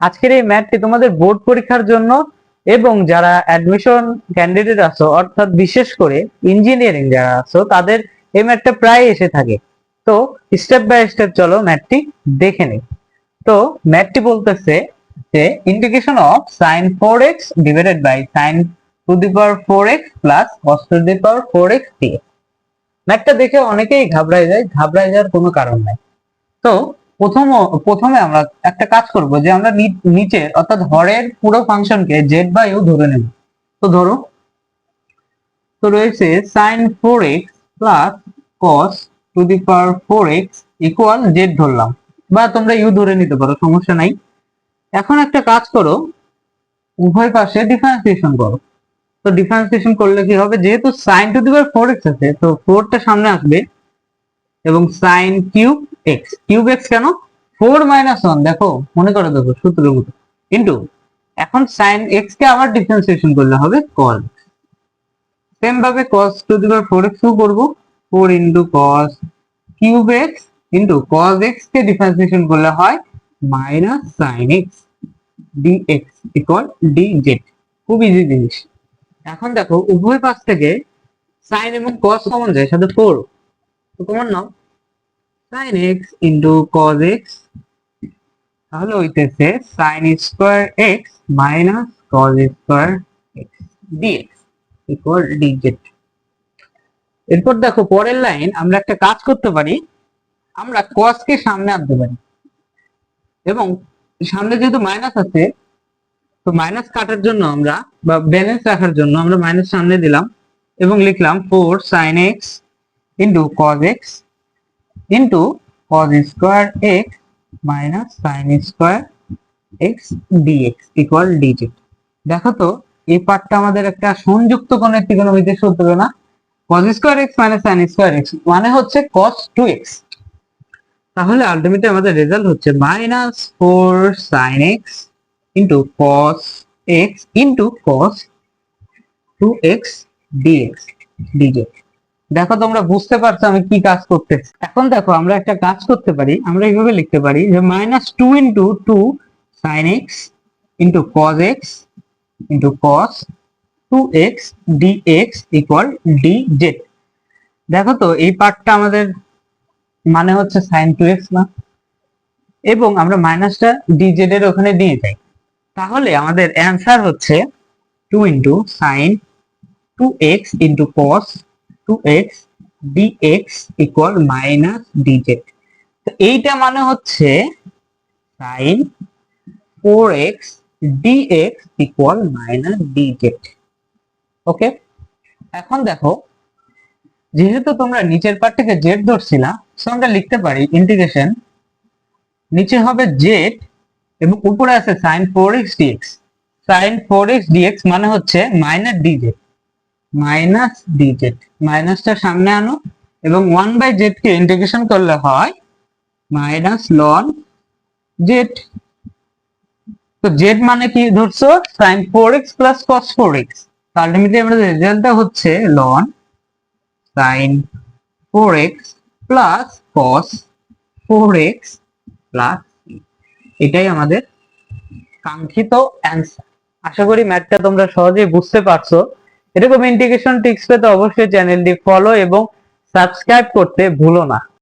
আজকের এই ম্যাথটি তোমাদের বোর্ড পরীক্ষার জন্য এবং যারা অ্যাডমিশন ক্যান্ডিডেট আছো, অর্থাৎ বিশেষ করে ইঞ্জিনিয়ারিং যারা আছো, তাদের এই ম্যাথটা প্রায় এসে থাকে। তো স্টেপ বাই স্টেপ চলো ম্যাথটি দেখে নিই। তো ম্যাথটি বলতেছে যে integration of sine four x divided by sine to the power four x plus cos to the power four x ম্যাথটা দেখে অনেকেই ঘাবড়ায় যায়, ঘাবড়ায় যাওয়ার কোনো কারণ নাই। তো প্রথম প্রথমে আমরা একটা কাজ করব যে আমরা নিচে অর্থাৎ হরের পুরো ফাংশনকে জেড বাই ইউ ধরে নেব। তো ধরো, তো রয়েছে sine four x plus cos to the power four x equal z ধরলাম। বা তোমরা ইউ ধরে নিতে পারো, সমস্যা নাই। এখন একটা কাজ করো, উভয় পাশে ডিফারেন্সিয়েশন করো। তো ডিফারেন্সিয়েশন করলে কি হবে? যেহেতু sine to the power four x আছে, তো ফোরটা সামনে আসবে এবং sine cube x cube x কেন? ফোর মাইনাস ওয়ান দেখো, মনে করে দেখো সূত্রের মতো কিন্তু এখন সাইন এক্স কে আবার ডিফারেন্সিয়েশন করলে হবে কস সেম ভাবে cos to the power four x করব। Four into cos cube x into cos x কে ডিফারেন্সিয়েশন করলে হয় minus sine x d x equal d z খুব ইজি জিনিস। এখন দেখো, উভয় পাশ থেকে সাইন এবং কস কমন যায়, সাথে ফোর তো কমন নাও। Sine x into cos x তাহলে হইতেছে sine square x minus cos square x dx equal dz এরপর দেখো পরের লাইন আমরা একটা কাজ করতে পারি, আমরা cos কে সামনে আনতে পারি। এবং সামনে যেহেতু মাইনাস আছে, তো মাইনাস কাটার জন্য আমরা বা ব্যালেন্স রাখার জন্য আমরা মাইনাস সামনে দিলাম এবং লিখলাম four sine x into cos x into cos square x minus sine square x dx equal dz দেখো তো, এই পার্টটা আমাদের একটা সংযুক্ত কোণের ত্রিকোণমিতির সূত্র না? cos square x minus sine square x মানে হচ্ছে cos টু এক্স তাহলে আলটিমেটলি আমাদের রেজাল্ট হচ্ছে minus four sine x into cos x into two x dx dz দেখো তোমরা বুঝতে পারছ আমি কি কাজ করতেছি এখন দেখো আমরা একটা কাজ করতে পারি, আমরা এইভাবে লিখতে পারি যে minus two into two sine x into cos x into cos two x d x equal d z দেখো তো, এই পার্টটা আমাদের মানে হচ্ছে সাইন টু এক্স না। এবং আমরা মাইনাসটা ডি জেড এর ওখানে দিয়ে যাই তাহলে আমাদের অ্যান্সার হচ্ছে two into sine two x into cos two x dx equal minus তো এইটা মানে হচ্ছে sine four x dx equal minus dz okay এখন দেখো, যেহেতু তোমরা নিচের পার্টটাকে জেড ধরছিলা সো আমরা লিখতে পারি ইন্টিগ্রেশন নিচে হবে জেড এবং উপরে আছে sine four x dx sine four x মানে হচ্ছে মাইনাস ডিজেড মাইনাস ডিজেড মাইনাসটা সামনে আনো এবং ওয়ান বাই জেড কে ইন্টিগ্রেশন করলে হয় মাইনাস লন জেড তো জেড মানে কি ধরছো? Sine four x plus cos four x ultimately আমাদের রেজাল্টটা হচ্ছে ln sine four x plus cos four x plus এটাই আমাদের কাঙ্ক্ষিত অ্যান্সার আশা করি ম্যাথটা তোমরা সহজেই বুঝতে পারছ। এরকম ইন্টিগ্রেশন টিক্স পেতে অবশ্যই চ্যানেলটি ফলো এবং সাবস্ক্রাইব করতে ভুলো না।